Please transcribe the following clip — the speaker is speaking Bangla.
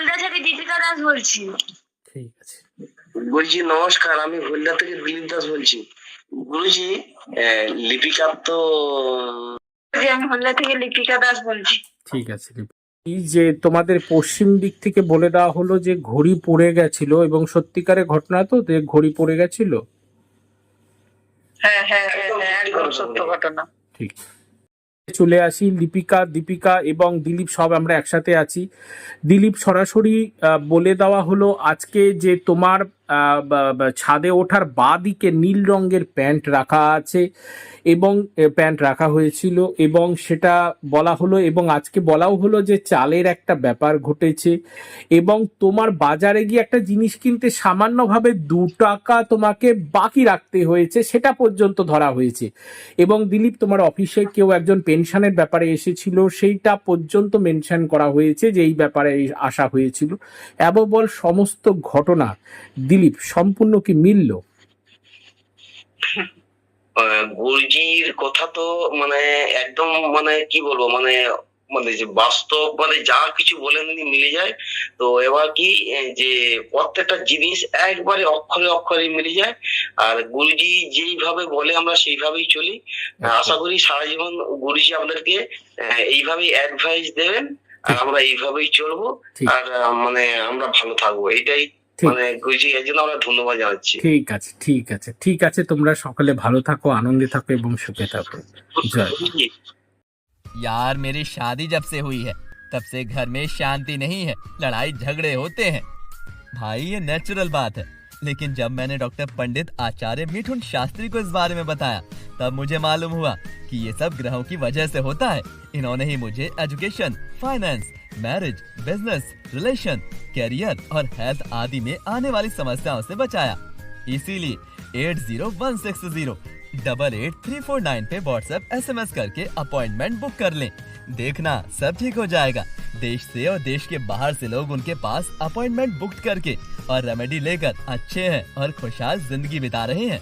হলদা থেকে দীপিকা দাস বলছি। ঠিক আছে। বলছি নমস্কার আমি হলদা থেকে দিলীপ দাস বলছি। গুরুজি আহ, লিপিকার তো আমি হলদা থেকে লিপিকা দাস বলছি। ঠিক আছে যে তোমাদের পশ্চিম দিক থেকে বলে দেওয়া হলো যে ঘড়ি পড়ে গেছিল এবং সত্যিকারের ঘটনা তো যে ঘড়ি পড়ে গেছিল? হ্যাঁ হ্যাঁ হ্যাঁ হ্যাঁ একদম সত্য ঘটনা। ঠিক। চলে আসি, লিপিকা, দীপিকা এবং দিলীপ সব আমরা একসাথে আছি। দিলীপ সরাসরি বলে দেওয়া হলো, আজকে যে তোমার ছাদে ওঠার বা দিকে নীল রঙের প্যান্ট রাখা আছে এবং প্যান্ট রাখা হয়েছিল এবং সেটা বলা হলো এবং আজকে বলাও হলো যে চালের একটা ব্যাপার ঘটেছে এবং তোমার বাজারে গিয়ে একটা জিনিস কিনতে সামান্যভাবে দু টাকা তোমাকে বাকি রাখতে হয়েছে, সেটা পর্যন্ত ধরা হয়েছে। এবং দিলীপ, তোমার অফিসে কেউ একজন পেনশনের ব্যাপারে এসেছিল, সেইটা পর্যন্ত মেনশন করা হয়েছে যে এই ব্যাপারে আসা হয়েছিল। বল সমস্ত ঘটনা। দিলীপ সম্পূর্ণ কি মিলল? গুরুজির কথা তো মানে একদম মানে কি বলব মানে মানে যে বাস্তব মানে যা কিছু বলেন মিলে যায়। তো এবার কি যে প্রত্যেকটা জিনিস একবারে অক্ষরে অক্ষরে মিলে যায়। আর গুরুজি যেইভাবে বলে আমরা সেইভাবেই চলি। আশা করি সারা জীবন গুরুজি আপনাদেরকে এইভাবেই অ্যাডভাইস দেবেন। আর আমরা এইভাবেই চলবো। আর মানে আমরা ভালো থাকব। এটাই। মানে গুরুজি এর জন্য আমরা ধন্যবাদ জানাচ্ছি ঠিক আছে ঠিক আছে ঠিক আছে তোমরা সকলে ভালো থাকো আনন্দে থাকো এবং সুখে থাকো জয় গুরুজি, यार मेरी शादी जब से हुई है तब से घर में शांति नहीं है लड़ाई झगड़े होते हैं भाई ये नेचुरल बात है लेकिन जब मैंने डॉक्टर पंडित आचार्य मिठुन शास्त्री को इस बारे में बताया तब मुझे मालूम हुआ कि ये सब ग्रहों की वजह से होता है इन्होंने ही मुझे education finance marriage business relation career और हेल्थ आदि में आने वाली समस्याओं से बचाया। इसीलिए eight zero one six zero double eight three four nine पे व्हाट्सएप एस एम एस करके अपॉइंटमेंट बुक कर लें। देखना सब ठीक हो जाएगा। देश से और देश के बाहर से लोग उनके पास अपॉइंटमेंट बुक करके और रेमेडी लेकर अच्छे हैं और खुशहाल ज़िंदगी बिता रहे हैं।